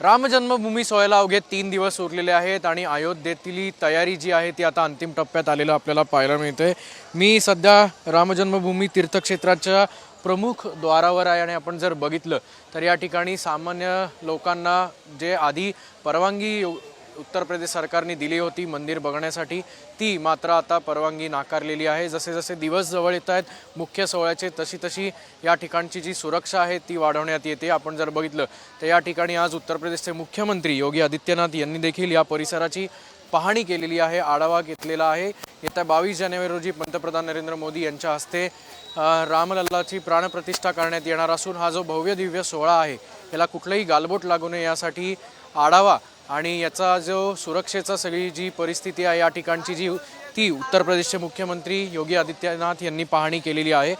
रामजन्मभूमी सोयला अवघे तीन दिवस उरलेले आहेत आणि अयोध्येतील तयारी जी आहे ती आता अंतिम टप्प्यात आलेलं आपल्याला पाहायला मिळते मी सध्या रामजन्मभूमी तीर्थक्षेत्राच्या प्रमुख द्वारावर आहे आणि आपण जर बघितलं तर या ठिकाणी सामान्य लोकांना जे आधी परवानगी उत्तर प्रदेश सरकारने दिली होती मंदिर बघण्यासाठी. ती मात्र आता परवानगी नाकारलेली आहे. जसे जसे दिवस जवळ येत आहेत मुख्य सोहळ्याचे तशी तशी या ठिकाणची जी सुरक्षा आहे ती वाढवण्यात येते. आपण जर बघितलं तर या ठिकाणी आज उत्तर प्रदेशचे मुख्यमंत्री योगी आदित्यनाथ यांनी देखील या परिसराची पाहणी केलेली आहे आढावा घेतलेला आहे. येत्या बावीस जानेवारी रोजी पंतप्रधान नरेंद्र मोदी यांच्या हस्ते रामलल्लाची प्राणप्रतिष्ठा करण्यात येणार असून हा जो भव्य दिव्य सोहळा आहे याला कुठलंही गालबोट लागू नये यासाठी आढावा आणि याचा जो सुरक्षेचा सगळी जी परिस्थिती आहे या ठिकाणची जी ती उत्तर प्रदेशचे मुख्यमंत्री योगी आदित्यनाथ यांनी पाहणी केलेली आहे.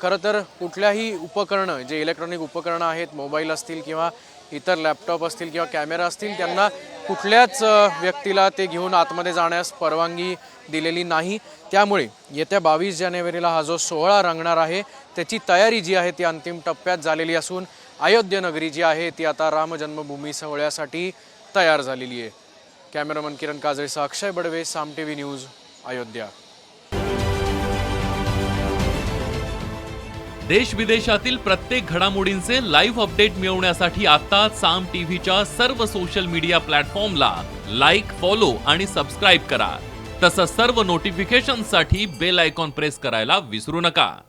खरं तर कुठल्याही उपकरणं जे इलेक्ट्रॉनिक उपकरणं आहेत मोबाईल असतील किंवा इतर लॅपटॉप असतील किंवा कॅमेरा असतील त्यांना कुठल्याच व्यक्तीला ते घेऊन आतमध्ये जाण्यास परवानगी दिलेली नाही. त्यामुळे येत्या बावीस जानेवारीला हा जो सोहळा रंगणार आहे त्याची तयारी जी आहे ती अंतिम टप्प्यात झालेली असून अयोध्या नगरी जी आहे ती आता राम जन्मभूमी सोहळ्यासाठी तयार झालेली आहे. Cameraman Kiran काजळेसह Akshay Badve Saam T V news Ayodhya. देश विदेशातील प्रत्येक घडामोडींचे लाईव्ह अपडेट मिळवण्यासाठी आता साम टीव्हीच्या सर्व सोशल मीडिया प्लॅटफॉर्मला लाईक फॉलो आणि सबस्क्राईब करा. तसंच सर्व नोटिफिकेशनसाठी बेल आयकॉन प्रेस करायला विसरू नका.